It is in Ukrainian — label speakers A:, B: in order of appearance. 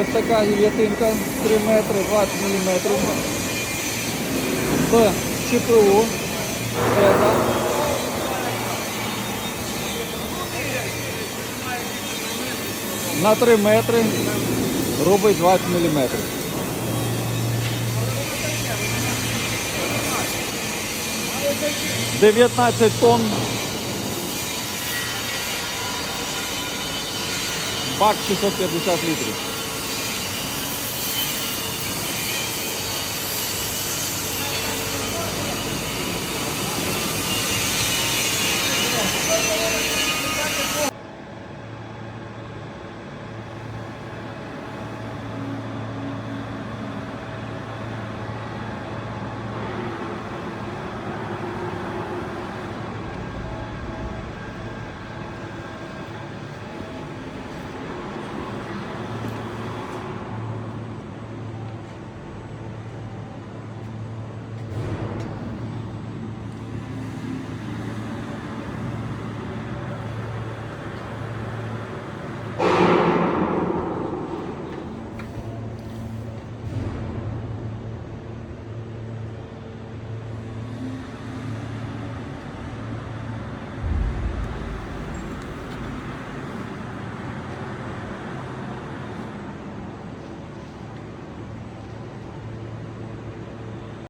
A: Ось така гільятинка 3 метри 20 мм. З ЧПУ. Еда. На 3 метри робить 20 мм. Дев'ятнадцять тонн. Бак 650 літрів.